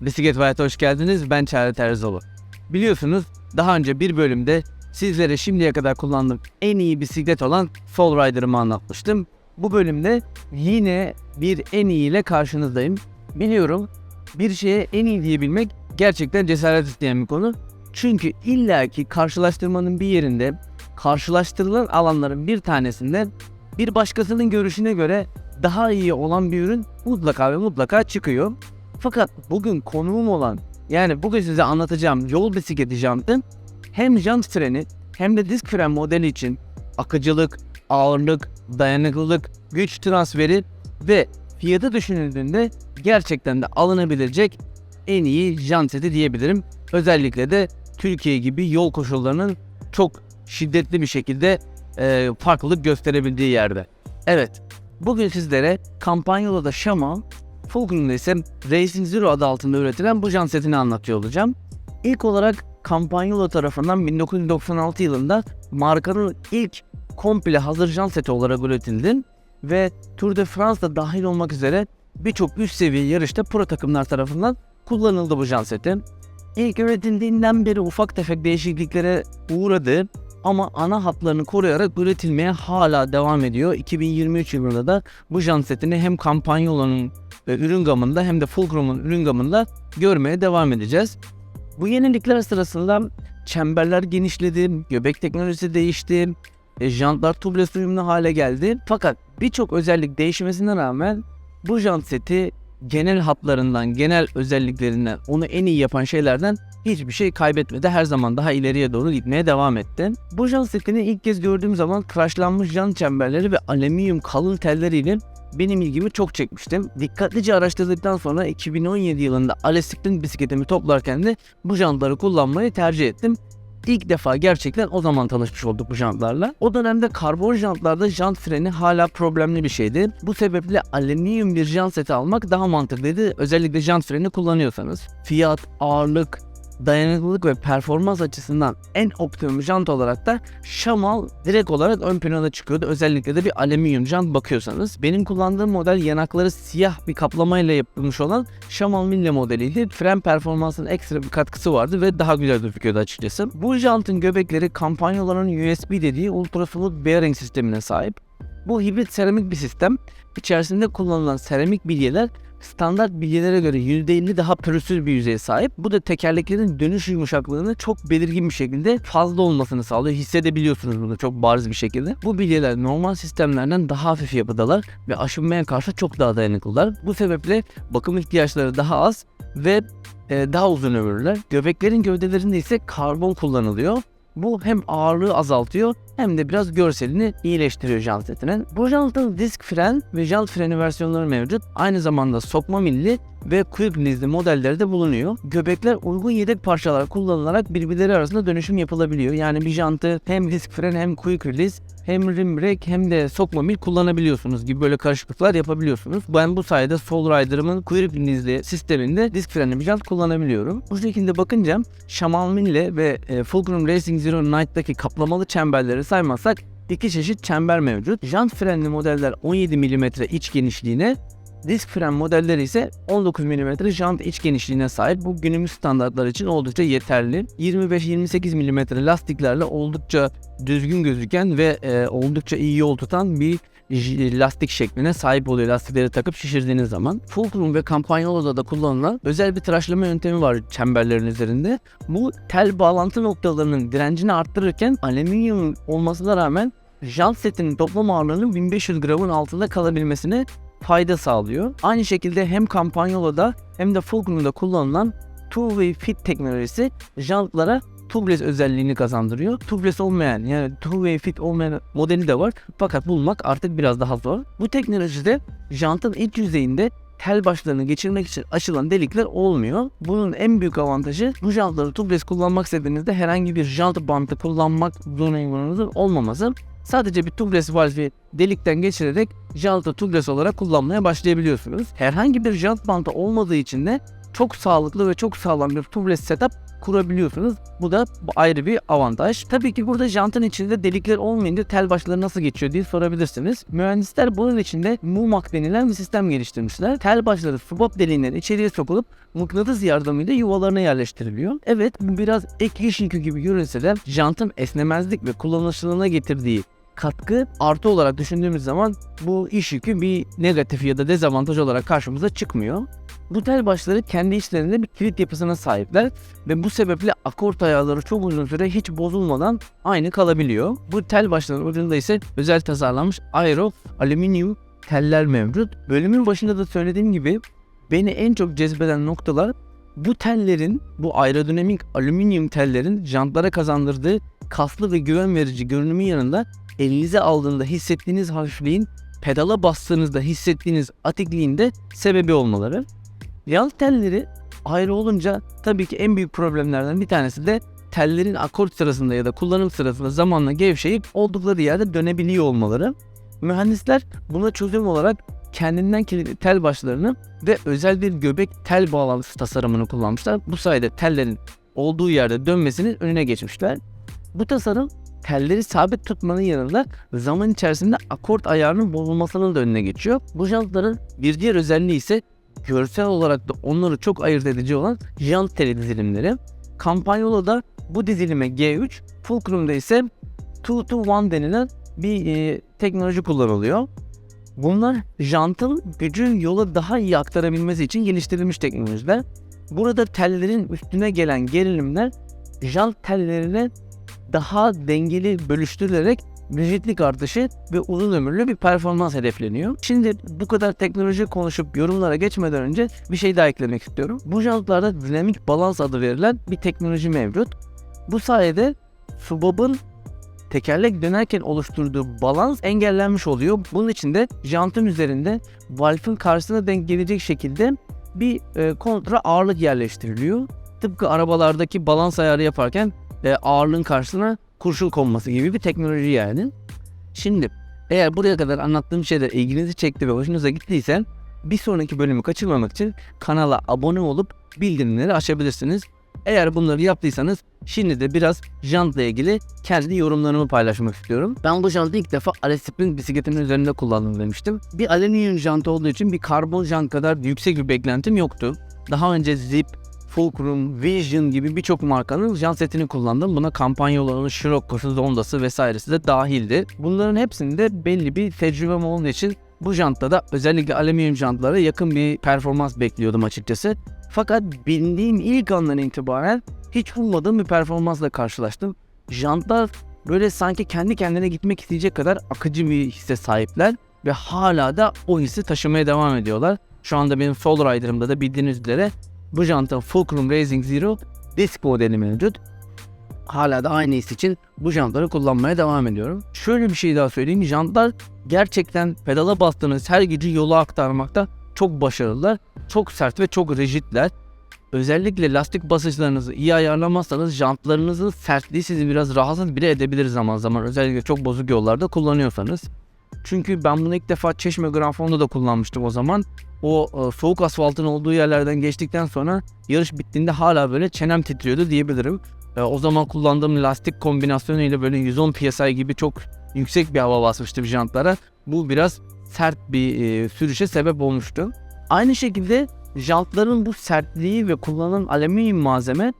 Bisiklet Hayat'a hoş geldiniz. Ben Çağrı Terzoğlu. Biliyorsunuz daha önce bir bölümde sizlere şimdiye kadar kullandığım en iyi bisiklet olan Fall Rider'ımı anlatmıştım. Bu bölümde yine bir en iyi ile karşınızdayım. Biliyorum bir şeye en iyi diyebilmek gerçekten cesaret isteyen bir konu. Çünkü illaki karşılaştırmanın bir yerinde karşılaştırılan alanların bir tanesinde bir başkasının görüşüne göre daha iyi olan bir ürün mutlaka ve mutlaka çıkıyor. Fakat bugün konuğum olan yani bugün size anlatacağım yol bisikleti jantı hem jant freni hem de disk fren modeli için akıcılık, ağırlık, dayanıklılık, güç transferi ve fiyatı düşünüldüğünde gerçekten de alınabilecek en iyi jant seti diyebilirim. Özellikle de Türkiye gibi yol koşullarının çok şiddetli bir şekilde e, farklılık gösterebildiği yerde. Evet, bugün sizlere Campagnolo'da Shaman, Fulcrum'da ise Racing Zero adı altında üretilen bu jant setini anlatıyor olacağım. İlk olarak Campagnolo tarafından 1996 yılında markanın ilk komple hazır jant seti olarak üretildi ve Tour de France'da dahil olmak üzere birçok üst seviye yarışta pro takımlar tarafından kullanıldı bu jant seti. İlk üretildiğinden beri ufak tefek değişikliklere uğradı ama ana hatlarını koruyarak üretilmeye hala devam ediyor. 2023 yılında da bu jant setini hem Campagnolo'nun e, ürün gamında hem de Fulcrum'un ürün gamında görmeye devam edeceğiz. Bu yenilikler sırasında çemberler genişledi, göbek teknolojisi değişti, e, jantlar tubeless uyumlu hale geldi. Fakat birçok özellik değişmesine rağmen bu jant seti genel hatlarından, genel özelliklerinden, onu en iyi yapan şeylerden hiçbir şey kaybetmedi. Her zaman daha ileriye doğru gitmeye devam etti. Bu jant setini ilk kez gördüğüm zaman tıraşlanmış jant çemberleri ve alüminyum kalın telleriyle benim ilgimi çok çekmiştim. Dikkatlice araştırdıktan sonra 2017 yılında Alestik'ten bisikletimi toplarken de bu jantları kullanmayı tercih ettim. İlk defa gerçekten o zaman tanışmış olduk bu jantlarla. O dönemde karbon jantlarda jant freni hala problemli bir şeydi. Bu sebeple alüminyum bir jant seti almak daha mantıklıydı. Özellikle jant freni kullanıyorsanız. Fiyat, ağırlık, dayanıklılık ve performans açısından en optimum jant olarak da Shamal direkt olarak ön plana çıkıyordu. Özellikle de bir alüminyum jant bakıyorsanız. Benim kullandığım model yanakları siyah bir kaplamayla yapılmış olan Shamal Mille modeliydi. Fren performansının ekstra bir katkısı vardı ve daha güzel gözüküyordu açıkçası. Bu jantın göbekleri kampanyaların USB dediği ultrasonic bearing sistemine sahip. Bu hibrit seramik bir sistem. İçerisinde kullanılan seramik bilyeler standart bilyelere göre %50 daha pürüzsüz bir yüzeye sahip. Bu da tekerleklerin dönüş yumuşaklığını çok belirgin bir şekilde fazla olmasını sağlıyor. Hissedebiliyorsunuz bunu çok bariz bir şekilde. Bu bilyeler normal sistemlerden daha hafif yapıdalar ve aşınmaya karşı çok daha dayanıklılar. Bu sebeple bakım ihtiyaçları daha az ve e, daha uzun ömürlüler. Göbeklerin gövdelerinde ise karbon kullanılıyor. Bu hem ağırlığı azaltıyor hem de biraz görselini iyileştiriyor jant setinin. Bu jantın disk fren ve jant freni versiyonları mevcut. Aynı zamanda sokma milli ve quick release'li modelleri de bulunuyor. Göbekler uygun yedek parçalar kullanılarak birbirleri arasında dönüşüm yapılabiliyor. Yani bir jantı hem disk fren hem quick release hem rim brake hem de sokma mil kullanabiliyorsunuz gibi böyle karışıklıklar yapabiliyorsunuz. Ben bu sayede Soul Rider'ımın quick release'li sisteminde disk frenli bir jant kullanabiliyorum. Bu şekilde bakınca Shaman Mille ve e, Fulcrum Racing Zero Night'taki kaplamalı çemberleri saymazsak iki çeşit çember mevcut. Jant frenli modeller 17 mm iç genişliğine, disk fren modelleri ise 19 mm jant iç genişliğine sahip. Bu günümüz standartlar için oldukça yeterli. 25-28 mm lastiklerle oldukça düzgün gözüken ve e, oldukça iyi yol tutan bir lastik şekline sahip oluyor lastikleri takıp şişirdiğiniz zaman. Fulcrum ve Campagnolo'da da kullanılan özel bir tıraşlama yöntemi var çemberlerin üzerinde. Bu tel bağlantı noktalarının direncini arttırırken alüminyum olmasına rağmen jant setinin toplam ağırlığının 1500 gramın altında kalabilmesine fayda sağlıyor. Aynı şekilde hem Campagnolo'da hem de Fulcrum'da kullanılan two-way fit teknolojisi jantlara tubeless özelliğini kazandırıyor. Tubeless olmayan yani two-way fit olmayan modeli de var. Fakat bulmak artık biraz daha zor. Bu teknolojide jantın iç yüzeyinde tel başlarını geçirmek için açılan delikler olmuyor. Bunun en büyük avantajı bu jantları tubeless kullanmak istediğinizde herhangi bir jant bandı kullanmak zorunluluğunuzun olmaması. Sadece bir tubeless valve'i delikten geçirerek jantı tubeless olarak kullanmaya başlayabiliyorsunuz. Herhangi bir jant bandı olmadığı için de çok sağlıklı ve çok sağlam bir tubeless setup kurabiliyorsunuz. Bu da ayrı bir avantaj. Tabii ki burada jantın içinde delikler olmayınca tel başları nasıl geçiyor diye sorabilirsiniz. Mühendisler bunun içinde MUMAC denilen bir sistem geliştirmişler. Tel başları swap deliğinden içeriye sokulup mıknatıs yardımıyla yuvalarına yerleştiriliyor. Evet bu biraz ek iş yükü gibi görünse de jantın esnemezlik ve kullanışlılığına getirdiği katkı artı olarak düşündüğümüz zaman bu iş yükü bir negatif ya da dezavantaj olarak karşımıza çıkmıyor. Bu tel başları kendi içlerinde bir kilit yapısına sahipler ve bu sebeple akort ayarları çok uzun süre hiç bozulmadan aynı kalabiliyor. Bu tel başların ucunda ise özel tasarlanmış aero alüminyum teller mevcut. Bölümün başında da söylediğim gibi beni en çok cezbeden noktalar bu tellerin, bu aerodinamik alüminyum tellerin jantlara kazandırdığı kaslı ve güven verici görünümün yanında elinize aldığında hissettiğiniz hafifliğin pedala bastığınızda hissettiğiniz atikliğin de sebebi olmaları. Yağ telleri ayrı olunca tabii ki en büyük problemlerden bir tanesi de tellerin akort sırasında ya da kullanım sırasında zamanla gevşeyip oldukları yerde dönebiliyor olmaları. Mühendisler buna çözüm olarak kendinden kilitli tel başlarını ve özel bir göbek tel bağlantısı tasarımını kullanmışlar. Bu sayede tellerin olduğu yerde dönmesinin önüne geçmişler. Bu tasarım telleri sabit tutmanın yanında zaman içerisinde akort ayarının bozulmasının da önüne geçiyor. Bu jantların bir diğer özelliği ise görsel olarak da onları çok ayırt edici olan jant teli dizilimleri. Campagnolo'da bu dizilime G3, Fulcrum'da ise 2 to 1 denilen bir e, teknoloji kullanılıyor. Bunlar jantın gücü yola daha iyi aktarabilmesi için geliştirilmiş teknolojiler. Burada tellerin üstüne gelen gerilimler jant tellerine daha dengeli bölüştürülerek rigidlik artışı ve uzun ömürlü bir performans hedefleniyor. Şimdi bu kadar teknoloji konuşup yorumlara geçmeden önce bir şey daha eklemek istiyorum. Bu jantlarda dinamik balans adı verilen bir teknoloji mevcut. Bu sayede subabın tekerlek dönerken oluşturduğu balans engellenmiş oluyor. Bunun için de jantın üzerinde valfın karşısına denk gelecek şekilde bir e, kontra ağırlık yerleştiriliyor. Tıpkı arabalardaki balans ayarı yaparken e, ağırlığın karşısına kurşun konması gibi bir teknoloji yani. Şimdi eğer buraya kadar anlattığım şeyler ilginizi çekti ve hoşunuza gittiyse bir sonraki bölümü kaçırmamak için kanala abone olup bildirimleri açabilirsiniz. Eğer bunları yaptıysanız şimdi de biraz jantla ilgili kendi yorumlarımı paylaşmak istiyorum. Ben bu jantı ilk defa Alespin bisikletimin üzerinde kullandım demiştim. Bir alüminyum jant olduğu için bir karbon jant kadar yüksek bir beklentim yoktu. Daha önce Zip, Fulcrum, Vision gibi birçok markanın jant setini kullandım. Buna kampanyaların Scirocco'su, Zonda'sı vesairesi de dahildi. Bunların hepsinde belli bir tecrübem olduğu için bu jantta da özellikle alüminyum jantlara yakın bir performans bekliyordum açıkçası. Fakat bindiğim ilk andan itibaren hiç ummadığım bir performansla karşılaştım. Jantlar böyle sanki kendi kendine gitmek isteyecek kadar akıcı bir hisse sahipler ve hala da o hissi taşımaya devam ediyorlar. Şu anda benim Fall Rider'ımda da bildiğiniz üzere bu jantın Fulcrum Racing Zero disk modeli mevcut. Hala da aynı his için bu jantları kullanmaya devam ediyorum. Şöyle bir şey daha söyleyeyim. Jantlar gerçekten pedala bastığınız her gücü yola aktarmakta çok başarılılar. Çok sert ve çok rigidler. Özellikle lastik basınçlarınızı iyi ayarlamazsanız jantlarınızın sertliği sizi biraz rahatsız bile edebilir zaman zaman. Özellikle çok bozuk yollarda kullanıyorsanız. Çünkü ben bunu ilk defa Çeşme Grand Fon'da da kullanmıştım o zaman. O e, soğuk asfaltın olduğu yerlerden geçtikten sonra yarış bittiğinde hala böyle çenem titriyordu diyebilirim. E, o zaman kullandığım lastik kombinasyonuyla böyle 110 psi gibi çok yüksek bir hava basmıştı bir jantlara. Bu biraz sert bir e, sürüşe sebep olmuştu. Aynı şekilde jantların bu sertliği ve kullanılan alüminyum malzeme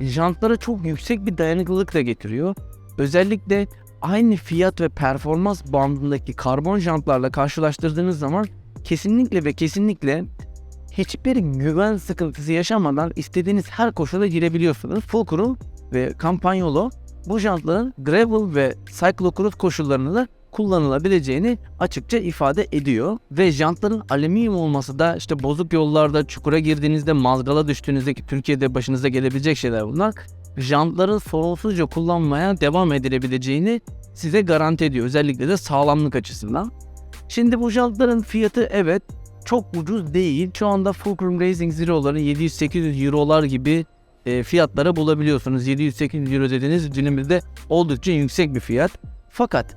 jantlara çok yüksek bir dayanıklılık da getiriyor. Özellikle aynı fiyat ve performans bandındaki karbon jantlarla karşılaştırdığınız zaman kesinlikle ve kesinlikle hiçbir güven sıkıntısı yaşamadan istediğiniz her koşula girebiliyorsunuz. Fulcrum ve Campagnolo bu jantların gravel ve cyclocross koşullarında da kullanılabileceğini açıkça ifade ediyor. Ve jantların alüminyum olması da işte bozuk yollarda çukura girdiğinizde mazgala düştüğünüzde ki Türkiye'de başınıza gelebilecek şeyler bunlar. Jantların sorunsuzca kullanmaya devam edilebileceğini size garanti ediyor. Özellikle de sağlamlık açısından. Şimdi bu jantların fiyatı evet çok ucuz değil. Şu anda Fulcrum Racing Zero'ların 700-800 Euro'lar gibi e, fiyatlara bulabiliyorsunuz. 700-800 Euro dediğiniz dilimizde oldukça yüksek bir fiyat. Fakat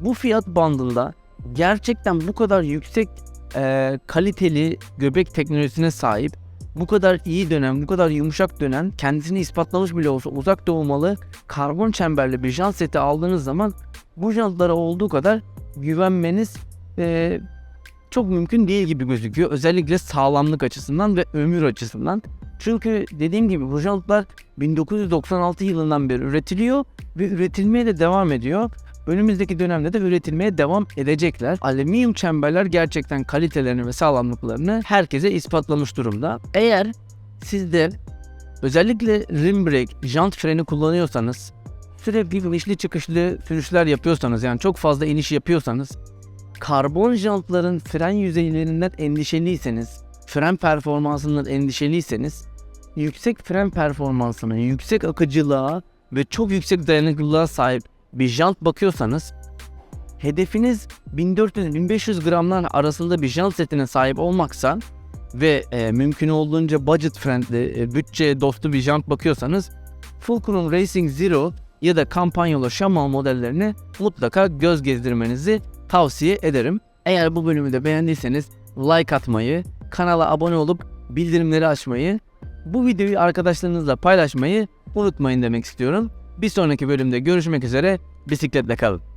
bu fiyat bandında gerçekten bu kadar yüksek e, kaliteli göbek teknolojisine sahip bu kadar iyi dönen, bu kadar yumuşak dönen, kendisini ispatlamış bile olsa uzak doğmalı karbon çemberli bir jant seti aldığınız zaman bu jantlara olduğu kadar güvenmeniz eee, çok mümkün değil gibi gözüküyor. Özellikle sağlamlık açısından ve ömür açısından. Çünkü dediğim gibi bu jantlar 1996 yılından beri üretiliyor ve üretilmeye de devam ediyor. Önümüzdeki dönemde de üretilmeye devam edecekler. Alüminyum çemberler gerçekten kalitelerini ve sağlamlıklarını herkese ispatlamış durumda. Eğer siz de özellikle rim brake, jant freni kullanıyorsanız, sürekli inişli çıkışlı sürüşler yapıyorsanız yani çok fazla iniş yapıyorsanız, karbon jantların fren yüzeylerinden endişeliyseniz, fren performansından endişeliyseniz, yüksek fren performansına, yüksek akıcılığa ve çok yüksek dayanıklılığa sahip bir jant bakıyorsanız hedefiniz 1400-1500 gramlar arasında bir jant setine sahip olmaksa ve e, mümkün olduğunca budget friendly, e, bütçe dostu bir jant bakıyorsanız Fulcrum Racing Zero ya da Campagnolo Shamal modellerini mutlaka göz gezdirmenizi tavsiye ederim. Eğer bu bölümü de beğendiyseniz like atmayı, kanala abone olup bildirimleri açmayı, bu videoyu arkadaşlarınızla paylaşmayı unutmayın demek istiyorum. Bir sonraki bölümde görüşmek üzere. Bisikletle kalın.